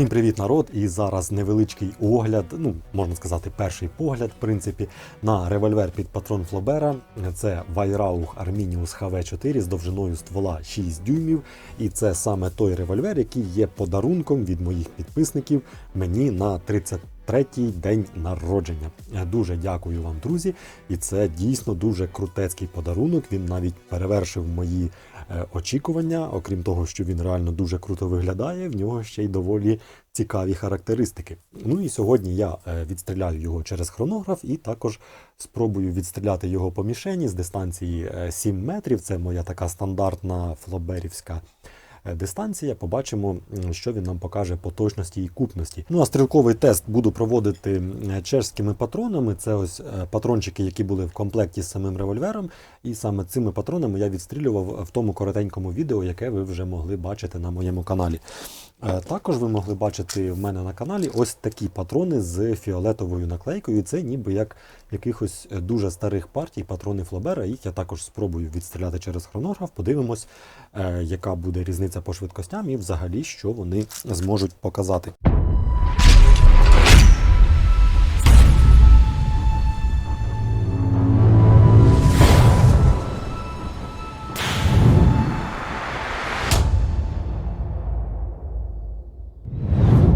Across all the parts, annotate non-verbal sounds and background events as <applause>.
Усім привіт, народ! І зараз невеличкий огляд, ну можна сказати, перший погляд, в принципі, на револьвер під патрон Флобера. Це Weihrauch Arminius HV4 з довжиною ствола 6 дюймів. І це саме той револьвер, який є подарунком від моїх підписників мені на 33-й день народження. Дуже дякую вам, друзі. І це дійсно дуже крутецький подарунок. Він навіть перевершив мої е, очікування. Окрім того, що він реально дуже круто виглядає, в нього ще й доволі цікаві характеристики. Ну і сьогодні я е, відстріляю його через хронограф і також спробую відстріляти його по мішені з дистанції е, 7 метрів. Це моя така стандартна флоберівська е, дистанція. Побачимо, що він нам покаже по точності і купності. Ну а стрілковий тест буду проводити чешськими патронами. Це ось е, патрончики, які були в комплекті з самим револьвером. І саме цими патронами я відстрілював в тому коротенькому відео, яке ви вже могли бачити на моєму каналі. Е, Також ви могли бачити в мене на каналі ось такі патрони з фіолетовою наклейкою. Це ніби як якихось е, дуже старих партій патрони Флобера. Їх я також спробую відстріляти через хронограф. Подивимось, е, яка буде різниця по швидкостям і взагалі, що вони зможуть показати.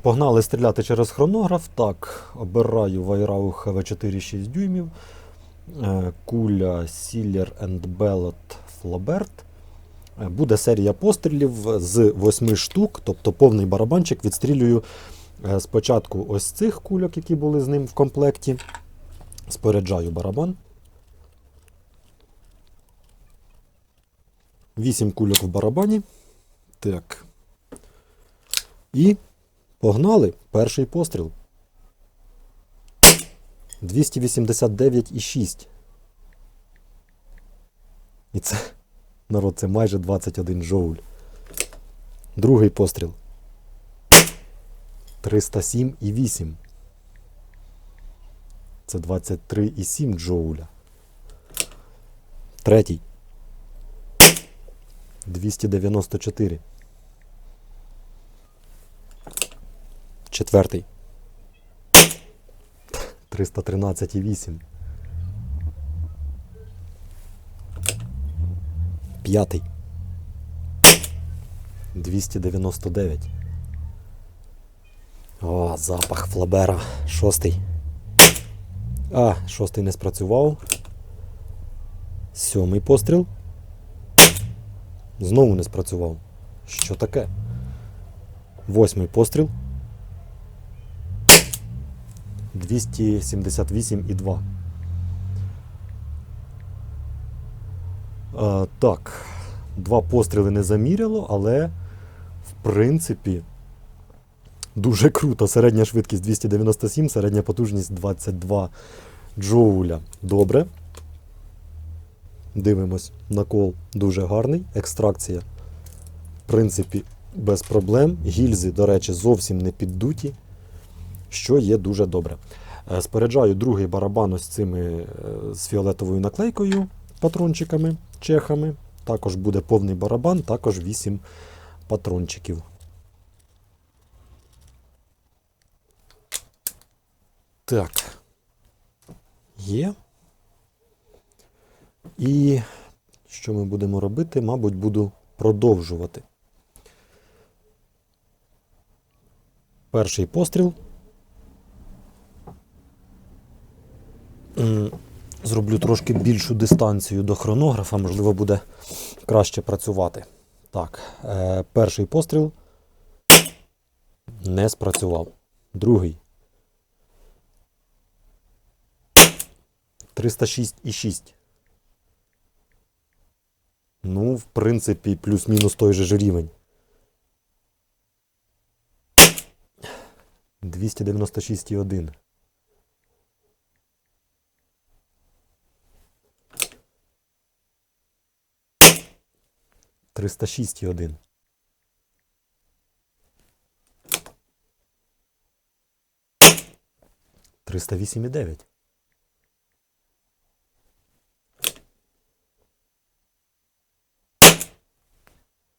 Погнали стріляти через хронограф. Так, обираю Weihrauch HV4 6 дюймів. Е, Куля and Bellot Flobert. Е, Буде серія пострілів з 8 штук, тобто повний барабанчик відстрілюю е, спочатку ось цих кульок, які були з ним в комплекті. Споряджаю барабан. 8 кульок в барабані. Так. І Погнали. Перший постріл. 289,6. І це, народ, це майже 21 джоуль. Другий постріл. 307,8. Це 23,7 джоуля. Третій. 294. Четвертий. 313,8. П'ятий. 299. О, запах флабера. Шостий. А, шостий не спрацював. Сьомий постріл. Знову не спрацював. Що таке? Восьмий постріл. 278,2. Е, так, два постріли не заміряло, але в принципі дуже круто. Середня швидкість 297, середня потужність 22 джоуля. Добре. Дивимось, накол дуже гарний. Екстракція, в принципі, без проблем. Гільзи, до речі, зовсім не піддуті що є дуже добре. Е, Споряджаю другий барабан ось цими е, з фіолетовою наклейкою, патрончиками, чехами. Також буде повний барабан, також 8 патрончиків. Так. Є. І що ми будемо робити? Мабуть, буду продовжувати. Перший постріл. Зроблю трошки більшу дистанцію до хронографа, можливо, буде краще працювати. Так, е, перший постріл не спрацював. Другий. 306,6. Ну, в принципі, плюс-мінус той же ж рівень. 296,1. 306,1. Триста вісім і.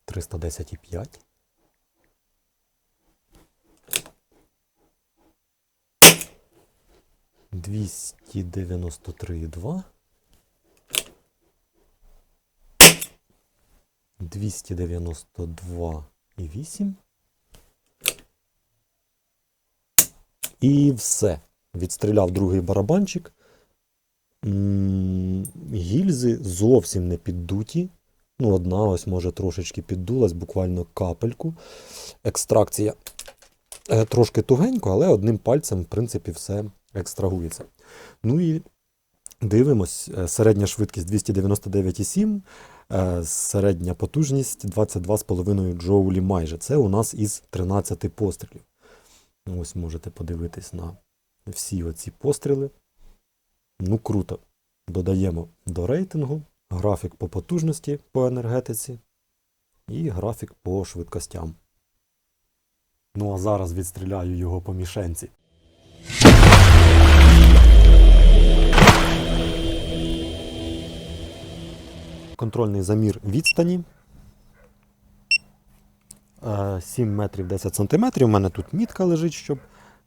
Триста десять п'ять. Двісті дев'яносто три два. 292,8. І все. Відстріляв другий барабанчик. Гільзи зовсім не піддуті. Ну, одна ось може трошечки піддулась, буквально капельку. Екстракція е, трошки тугенько, але одним пальцем, в принципі, все екстрагується. Ну і дивимось, е, середня швидкість 299,7, е, середня потужність 22,5 джоулі майже. Це у нас із 13 пострілів. Ось можете подивитись на всі оці постріли. Ну, круто. Додаємо до рейтингу графік по потужності по енергетиці і графік по швидкостям. Ну а зараз відстріляю його по мішенці. Контрольний замір відстані. Е, 7 метрів 10 сантиметрів. У мене тут мітка лежить, щоб,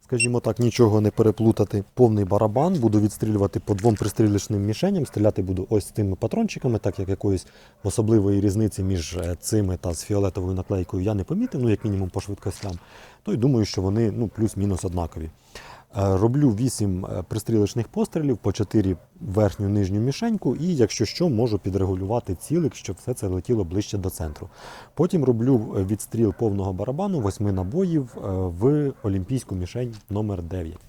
скажімо так, нічого не переплутати. Повний барабан. Буду відстрілювати по двом пристрілочним мішеням. Стріляти буду ось тими патрончиками, так як якоїсь особливої різниці між е, цими та з фіолетовою наклейкою я не помітив, ну як мінімум по швидкостям. То й думаю, що вони ну, плюс-мінус однакові. Е, Роблю 8 е, пристрілочних пострілів по 4 верхню нижню мішеньку, і якщо що, можу підрегулювати цілик, щоб все це летіло ближче до центру. Потім роблю е, відстріл повного барабану 8 набоїв в олімпійську мішень номер 9.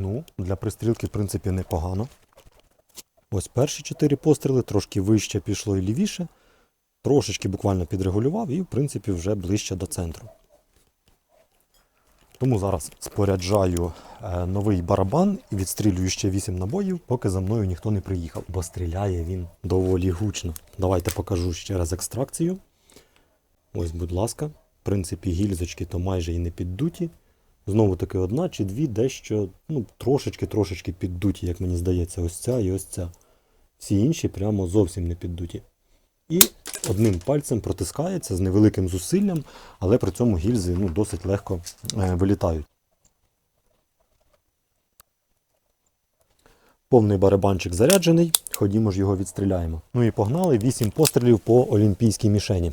Ну, для пристрілки, в принципі, непогано. Ось перші 4 постріли, трошки вище пішло і лівіше. Трошечки буквально підрегулював і, в принципі, вже ближче до центру. Тому зараз споряджаю е, новий барабан і відстрілюю ще 8 набоїв, поки за мною ніхто не приїхав, бо стріляє він доволі гучно. Давайте покажу ще раз екстракцію. Ось, будь ласка. В принципі, гільзочки то майже і не піддуті. Знову таки одна чи дві дещо ну, трошечки-трошечки піддуті, як мені здається, ось ця і ось ця. Всі інші прямо зовсім не піддуті. І одним пальцем протискається з невеликим зусиллям, але при цьому гільзи ну, досить легко е, вилітають. Повний барабанчик заряджений, ходімо ж його відстріляємо. Ну і погнали 8 пострілів по олімпійській мішені.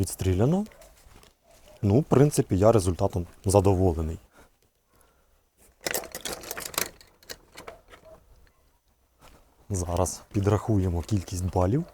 Відстріляно. Ну, в принципі, я результатом задоволений. Зараз підрахуємо кількість балів.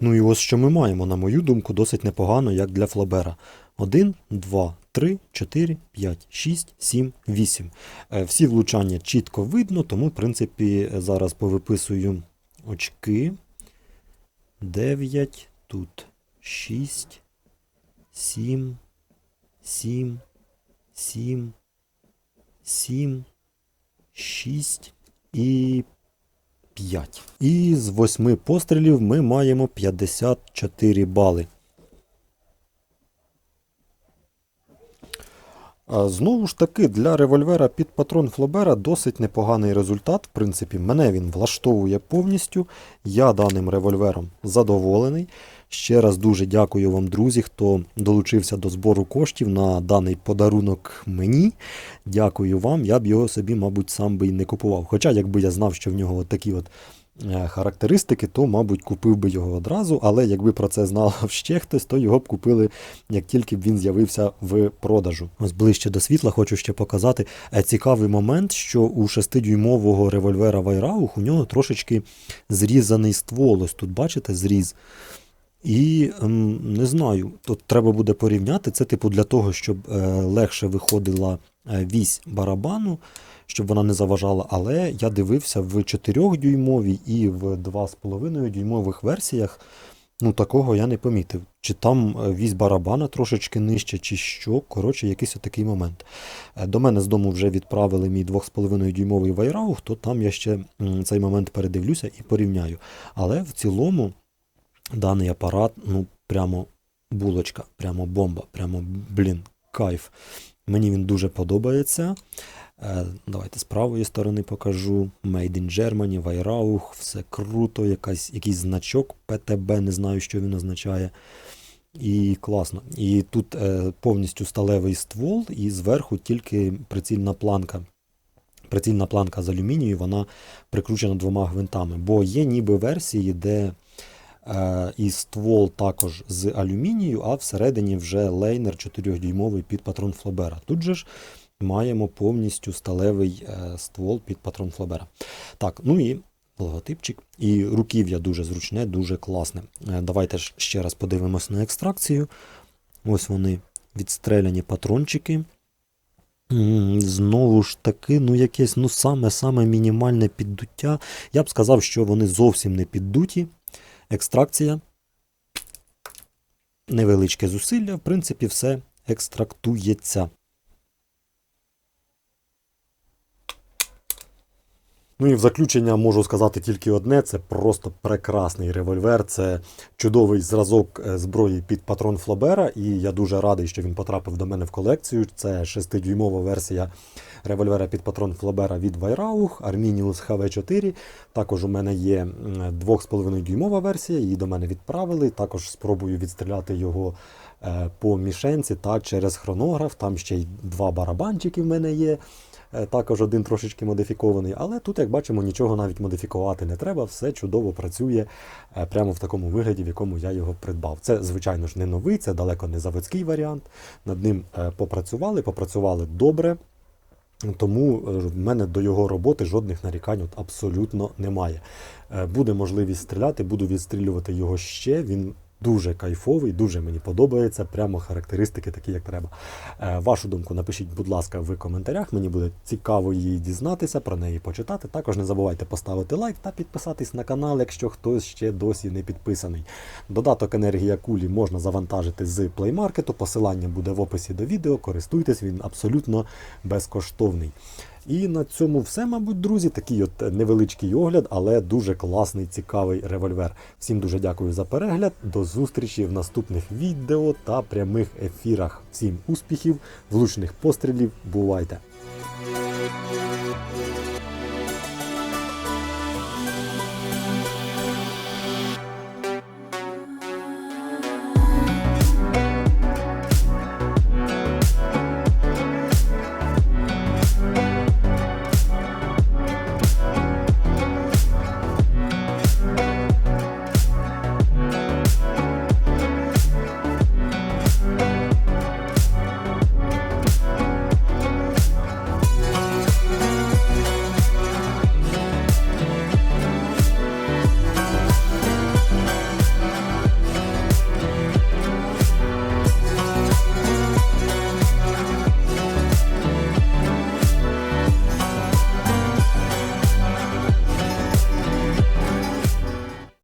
Ну і ось що ми маємо, на мою думку, досить непогано, як для Флабера. 1, 2, 3, 4, 5, 6, 7, 8. Е, Всі влучання чітко видно, тому, в принципі, зараз повиписую очки. 9, тут 6, 7, 7, 7, 7, 6 і 5. І з 8 пострілів ми маємо 54 бали. Знову ж таки, для револьвера під патрон Флобера досить непоганий результат. В принципі, мене він влаштовує повністю. Я даним револьвером задоволений. Ще раз дуже дякую вам, друзі, хто долучився до збору коштів на даний подарунок мені. Дякую вам. Я б його собі, мабуть, сам би і не купував. Хоча, якби я знав, що в нього от такі от характеристики, то, мабуть, купив би його одразу. Але якби про це знав <laughs> ще хтось, то його б купили, як тільки б він з'явився в продажу. Ось ближче до світла хочу ще показати е, цікавий момент, що у 6-дюймового револьвера Вайраух у нього трошечки зрізаний ствол. Ось тут бачите зріз. І ем, не знаю, тут треба буде порівняти. Це, типу, для того, щоб е, легше виходила е, вісь барабану, щоб вона не заважала. Але я дивився в 4-дюймовій і в 2,5 дюймових версіях. Ну, такого я не помітив. Чи там е, вісь барабана трошечки нижче, чи що. Коротше, якийсь отакий момент. До мене з дому вже відправили мій 2,5 дюймовий вайраух, то там я ще цей момент передивлюся і порівняю. Але в цілому даний апарат, ну, прямо булочка, прямо бомба, прямо, блін, кайф. Мені він дуже подобається. Е, Давайте з правої сторони покажу. Made in Germany, Вайраух, все круто, якась, якийсь значок ПТБ, не знаю, що він означає. І класно. І тут е, повністю сталевий ствол, і зверху тільки прицільна планка. Прицільна планка з алюмінію, вона прикручена двома гвинтами. Бо є ніби версії, де і ствол також з алюмінію, а всередині вже лейнер 4-дюймовий під патрон Флобера. Тут же ж маємо повністю сталевий е, ствол під патрон Флобера. Так, ну і логотипчик. І руків'я дуже зручне, дуже класне. Е, Давайте ж ще раз подивимось на екстракцію. Ось вони відстреляні патрончики. Знову ж таки, ну якесь ну саме-саме мінімальне піддуття. Я б сказав, що вони зовсім не піддуті. Екстракція. Невеличке зусилля, в принципі, все екстрактується. Ну і в заключення можу сказати тільки одне: це просто прекрасний револьвер. Це чудовий зразок е, зброї під патрон Флобера. І я дуже радий, що він потрапив до мене в колекцію. Це 6-дюймова версія револьвера під патрон Флобера від Вайраух, Arminius HV4. Також у мене є 2,5 дюймова версія, її до мене відправили. Також спробую відстріляти його е, по мішенці та через хронограф. Там ще й два барабанчики в мене є. Е, Також один трошечки модифікований, але тут, як бачимо, нічого навіть модифікувати не треба, все чудово працює е, прямо в такому вигляді, в якому я його придбав. Це, звичайно ж, не новий, це далеко не заводський варіант. Над ним е, попрацювали, попрацювали добре. Тому в мене до його роботи жодних нарікань от абсолютно немає. Буде можливість стріляти, буду відстрілювати його ще. Він дуже кайфовий, дуже мені подобається. Прямо характеристики такі, як треба. Е, Вашу думку напишіть, будь ласка, в коментарях. Мені буде цікаво її дізнатися, про неї почитати. Також не забувайте поставити лайк та підписатись на канал, якщо хтось ще досі не підписаний. Додаток енергія кулі можна завантажити з Market. Посилання буде в описі до відео. Користуйтесь, він абсолютно безкоштовний. І на цьому все, мабуть, друзі. Такий от невеличкий огляд, але дуже класний, цікавий револьвер. Всім дуже дякую за перегляд. До зустрічі в наступних відео та прямих ефірах. Всім успіхів, влучних пострілів. Бувайте!